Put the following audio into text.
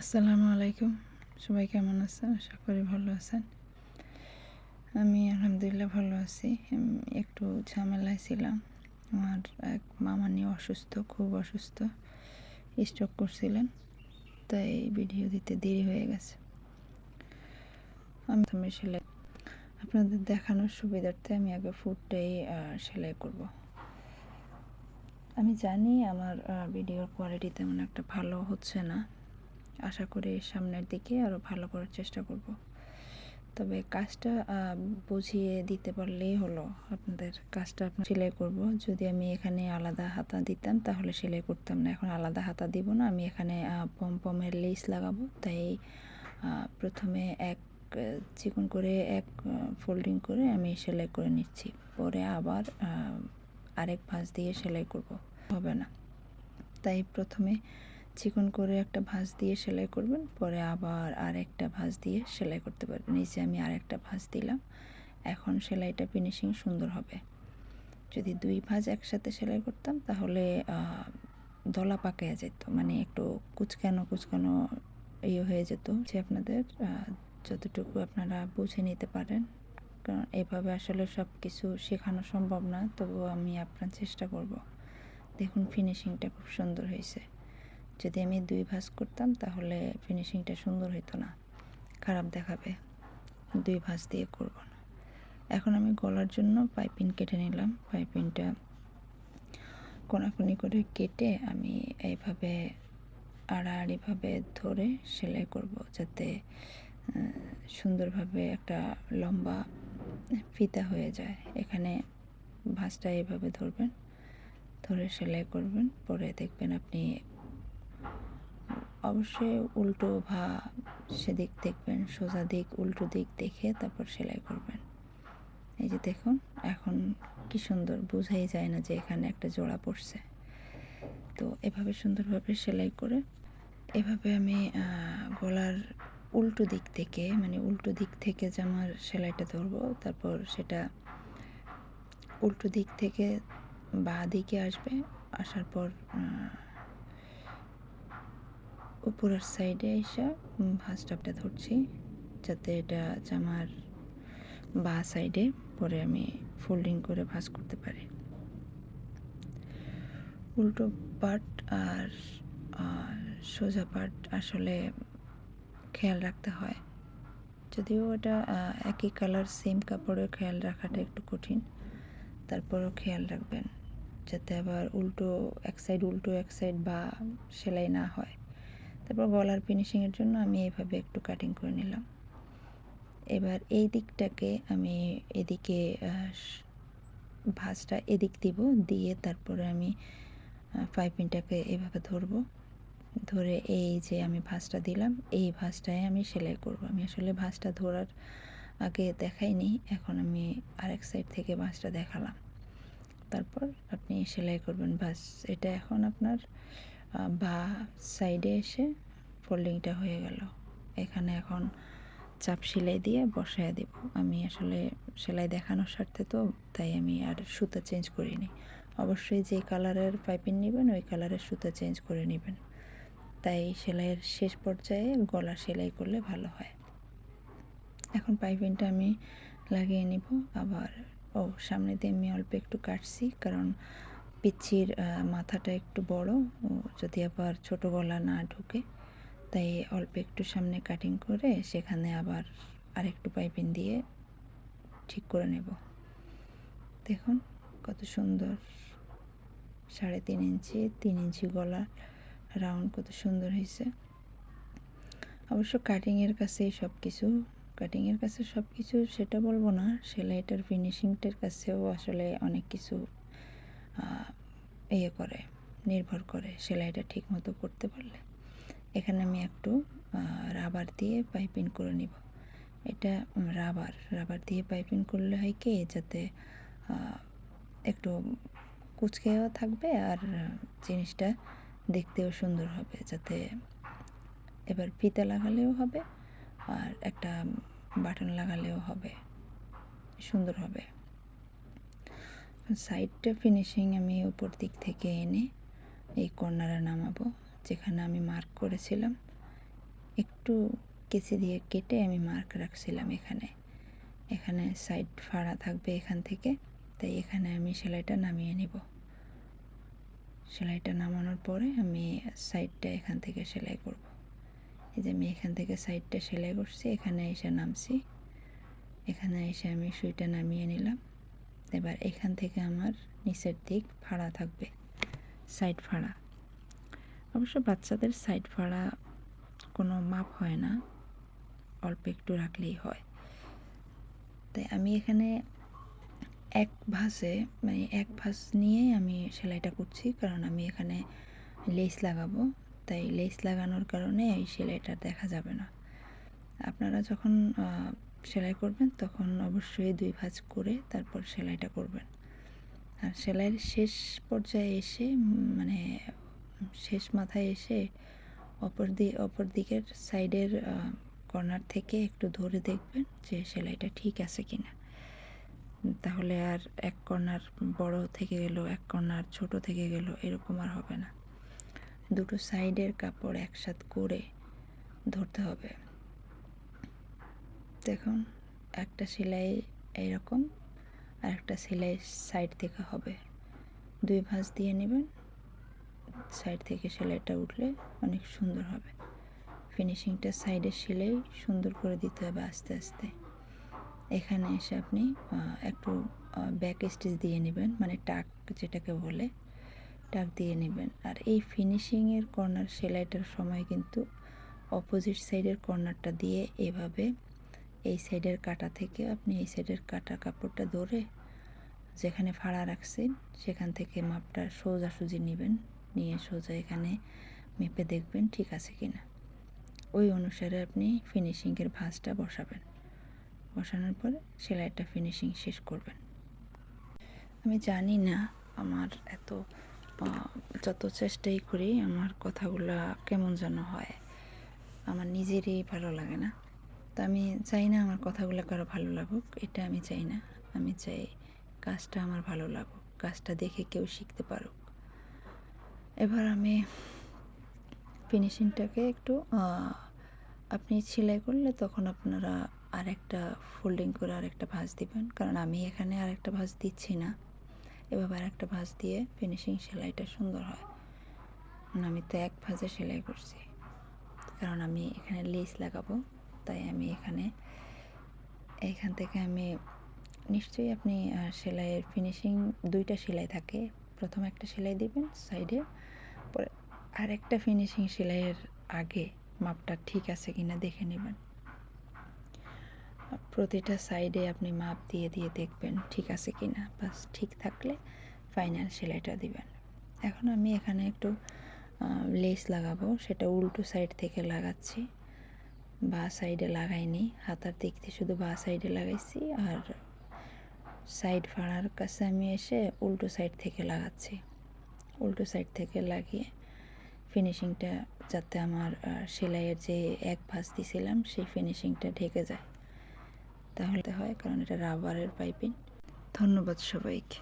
আসসালামু আলাইকুম। সবাই কেমন আছেন? আশা করি ভালো আছেন। আমি আলহামদুলিল্লাহ ভালো আছি। একটু ঝামেলায় ছিলাম। আমার এক মামা নিয়ে অসুস্থ, খুব অসুস্থ। স্ট্রোক করছিলেন। তাই ভিডিও দিতে দেরি হয়ে গেছে। আমি তুমি সেলাই আপনাদের দেখানোর সুবিধার্থে আমি আগে ফুটটাই সেলাই করব। আমি জানি আমার ভিডিওর কোয়ালিটি তেমন একটা ভালো হচ্ছে না। আশা করি সামনের দিকে আরও ভালো করার চেষ্টা করব। তবে কাজটা বুঝিয়ে দিতে পারলেই হলো। আপনাদের কাজটা আপনার সেলাই করব। যদি আমি এখানে আলাদা হাতা দিতাম, তাহলে সেলাই করতাম না। এখন আলাদা হাতা দিব না। আমি এখানে পমপমের লেস লাগাবো। তাই প্রথমে এক, চিকন করে এক ফোল্ডিং করে আমি সেলাই করে নিচ্ছি। পরে আবার আরেক ভাঁজ দিয়ে সেলাই করব। হবে না। তাই প্রথমে চিকন করে একটা ভাঁজ দিয়ে সেলাই করবেন, পরে আবার আর একটা ভাঁজ দিয়ে সেলাই করতে পারবেন। নিচে আমি আর একটা ভাঁজ দিলাম। এখন সেলাইটা ফিনিশিং সুন্দর হবে। যদি দুই ভাঁজ একসাথে সেলাই করতাম, তাহলে দলা পাকাইয়া যেত। মানে একটু কুচকানো কুচকানো ইয়ে হয়ে যেত যে আপনাদের যতটুকু আপনারা বুঝে নিতে পারেন। কারণ এভাবে আসলে সব কিছু শেখানো সম্ভব না, তবুও আমি আপনার চেষ্টা করব। দেখুন ফিনিশিংটা খুব সুন্দর হয়েছে। যদি আমি দুই ভাঁজ করতাম, তাহলে ফিনিশিংটা সুন্দর হতো না। খারাপ দেখাবে। দুই ভাঁজ দিয়ে করব না। এখন আমি গলার জন্য পাইপিং কেটে নিলাম। পাইপিংটা কোনাকুনি করে কেটে আমি এইভাবে আড়াআড়িভাবে ধরে সেলাই করব যাতে সুন্দরভাবে একটা লম্বা ফিতা হয়ে যায়। এখানে ভাঁজটা এইভাবে ধরবেন, ধরে সেলাই করবেন। পরে দেখবেন আপনি অবশ্যই উল্টো ভা সেদিক দেখবেন, সোজা দিক, উল্টো দিক দেখে তারপর সেলাই করবেন। এই যে দেখুন, এখন কি সুন্দর, বোঝাই যায় না যে এখানে একটা জোড়া পড়ছে। তো এভাবে সুন্দরভাবে সেলাই করে, এভাবে আমি গলার উল্টো দিক থেকে মানে উল্টো দিক থেকে জামার সেলাইটা ধরবো, তারপর সেটা উল্টো দিক থেকে বা দিকে আসবে, আসার পর উপরের সাইডে এসে ভাঁজটাপটা ধরছি, যাতে এটা জামার বা সাইডে পরে আমি ফোল্ডিং করে ভাঁজ করতে পারি। উল্টো পার্ট আর সোজা পার্ট আসলে খেয়াল রাখতে হয়। যদিও এটা একই কালার সেম কাপড়ের খেয়াল রাখাটা একটু কঠিন। তারপরও খেয়াল রাখবেন, যাতে আবার উল্টো এক সাইড উল্টো এক সাইড বা সেলাই না হয়। তারপর গলার ফিনিশিংয়ের জন্য আমি এভাবে একটু কাটিং করে নিলাম। এবার এই দিকটাকে আমি এদিকে ভাঁজটা এদিক দিব, দিয়ে তারপরে আমি পাইপিংটাকে এভাবে ধরবো। ধরে এই যে আমি ভাঁজটা দিলাম, এই ভাঁজটায় আমি সেলাই করব। আমি আসলে ভাঁজটা ধরার আগে দেখাইনি, এখন আমি আরেক সাইড থেকে ভাঁজটা দেখালাম। তারপর আপনি সেলাই করবেন বাস এটা এখন আপনার বা সাইডে এসে ফোল্ডিংটা হয়ে গেল। এখানে এখন চাপ সেলাই দিয়ে বসায় দেব। আমি আসলে সেলাই দেখানোর স্বার্থে তো, তাই আমি আর সুতা চেঞ্জ করিনি। অবশ্যই যে কালারের পাইপিং নেবেন, ওই কালারের সুতা চেঞ্জ করে নেবেন। তাই সেলাইয়ের শেষ পর্যায়ে গলা সেলাই করলে ভালো হয়। এখন পাইপিংটা আমি লাগিয়ে নিব। আবার, ও, সামনে দিয়ে আমি অল্প একটু কাটছি, কারণ পিচ্ছির মাথাটা একটু বড়, ও যদি আবার ছোট গলা না ঢুকে, তাই অল্প একটু সামনে কাটিং করে সেখানে আবার আরেকটু পাইপিং দিয়ে ঠিক করে নেব। দেখুন কত সুন্দর, সাড়ে তিন ইঞ্চি তিন ইঞ্চি গলা রাউন্ড কত সুন্দর হয়েছে। অবশ্য কাটিংয়ের কাছেই সব কিছু কাটিংয়ের কাছে সব কিছু সেটা বলব না, সেলাইটার ফিনিশিংটার কাছেও আসলে অনেক কিছু ইয়ে করে, নির্ভর করে সেলাইটা ঠিক মতো করতে পারলে। এখানে আমি একটু রাবার দিয়ে পাইপিং করে নিব। এটা রাবার রাবার দিয়ে পাইপিং করলে হয় কি, যাতে একটু কুচকেও থাকবে আর জিনিসটা দেখতেও সুন্দর হবে, যাতে এবার ফিতে লাগালেও হবে আর একটা বাটন লাগালেও হবে, সুন্দর হবে। সাইডটা ফিনিশিং আমি উপর দিক থেকে এনে এই কর্নারে নামাবো, যেখানে আমি মার্ক করেছিলাম। একটু কেচি দিয়ে কেটে আমি মার্ক রাখছিলাম এখানে। এখানে সাইড ফাড়া থাকবে এখান থেকে, তাই এখানে আমি সেলাইটা নামিয়ে নিব। সেলাইটা নামানোর পরে আমি সাইডটা এখান থেকে সেলাই করব। এই যে আমি এখান থেকে সাইডটা সেলাই করছি, এখানে এসে নামছি। এখানে এসে আমি সুইটা নামিয়ে নিলাম। এবার এখান থেকে আমার নিচের দিক ফাড়া থাকবে সাইড ফাড়া অবশ্য বাচ্চাদের সাইড ফাড়া কোনো মাপ হয় না, অল্প একটু রাখলেই হয়। তাই আমি এখানে এক ভাঁজে মানে এক ভাঁজ নিয়েই আমি সেলাইটা করছি, কারণ আমি এখানে লেস লাগাবো। তাই লেস লাগানোর কারণে এই সেলাইটা দেখা যাবে না। আপনারা যখন সেলাই করবেন, তখন অবশ্যই দুই ভাঁজ করে তারপর সেলাইটা করবেন। আর সেলাইয়ের শেষ পর্যায়ে এসে মানে শেষ মাথায় এসে অপর দি, অপর দিকের সাইডের কর্নার থেকে একটু ধরে দেখবেন যে সেলাইটা ঠিক আছে কি না তাহলে আর এক কর্নার বড় থেকে গেল, এক কর্নার ছোট থেকে গেল, এরকম আর হবে না। দুটো সাইডের কাপড় একসাথ করে ধরতে হবে। দেখুন, একটা সেলাই এইরকম আর একটা সেলাই সাইড থেকে হবে। দুই ভাঁজ দিয়ে নেবেন, সাইড থেকে সেলাইটা উঠলে অনেক সুন্দর হবে। ফিনিশিংটা সাইডের সেলাই সুন্দর করে দিতে হবে আস্তে আস্তে। এখানে এসে আপনি একটু ব্যাক স্টিচ দিয়ে নেবেন মানে টাক যেটাকে বলে, টাক দিয়ে নেবেন। আর এই ফিনিশিংয়ের কর্নার সেলাইটার সময় কিন্তু অপোজিট সাইডের কর্নারটা দিয়ে এভাবে এই সাইডের কাটা থেকে আপনি এই সাইডের কাটা কাপড়টা ধরে যেখানে ফাড়া রাখছেন, সেখান থেকে মাপটা সোজাসুজি নেবেন। নিয়ে সোজা এখানে মেপে দেখবেন ঠিক আছে কি না ওই অনুসারে আপনি ফিনিশিংয়ের ভাঁজটা বসাবেন। বসানোর পরে সেলাইটা ফিনিশিং শেষ করবেন। আমি জানি না আমার এত যত চেষ্টাই করি আমার কথাগুলো কেমন যেন হয়। আমার নিজেরই ভালো লাগে না। তো আমি চাই না আমার কথাগুলো কারও ভালো লাগুক, এটা আমি চাই না। আমি চাই কাজটা আমার ভালো লাগুক, কাজটা দেখে কেউ শিখতে পারুক। এবার আমি ফিনিশিংটাকে একটু আপনি সেলাই করলে তখন আপনারা আরেকটা ফোল্ডিং করে আরেকটা ভাঁজ দিবেন, কারণ আমি এখানে আরেকটা ভাঁজ দিচ্ছি না। এভাবে আরেকটা ভাঁজ দিয়ে ফিনিশিং সেলাইটা সুন্দর হয়। আমি তো এক ভাঁজে সেলাই করছি, কারণ আমি এখানে লেস লাগাবো। তাই আমি এখানে এইখান থেকে আমি, নিশ্চয়ই আপনি সেলাইয়ের ফিনিশিং দুইটা সেলাই থাকে। প্রথম একটা সেলাই দিবেন সাইডে পরে আরেকটা ফিনিশিং সেলাইয়ের আগে মাপটা ঠিক আছে কিনা দেখে নেবেন। প্রতিটা সাইডে আপনি মাপ দিয়ে দিয়ে দেখবেন ঠিক আছে কি না বাস ঠিক থাকলে ফাইনাল সেলাইটা দিবেন। এখন আমি এখানে একটু লেস লাগাবো, সেটা উল্টো সাইড থেকে লাগাচ্ছি। বা সাইডে লাগাইনি। হাতার দিক দিয়ে শুধু বা সাইডে লাগাইছি আর সাইড ফাড়ার কাছে আমি এসে উল্টো সাইড থেকে লাগাচ্ছি। উল্টো সাইড থেকে লাগিয়ে ফিনিশিংটা যাতে আমার সেলাইয়ের যে এক ভাঁজ দিছিলাম, সেই ফিনিশিংটা ঢেকে যায়। তাহলে হয়, কারণ এটা রাবারের পাইপিং ধন্যবাদ সবাইকে।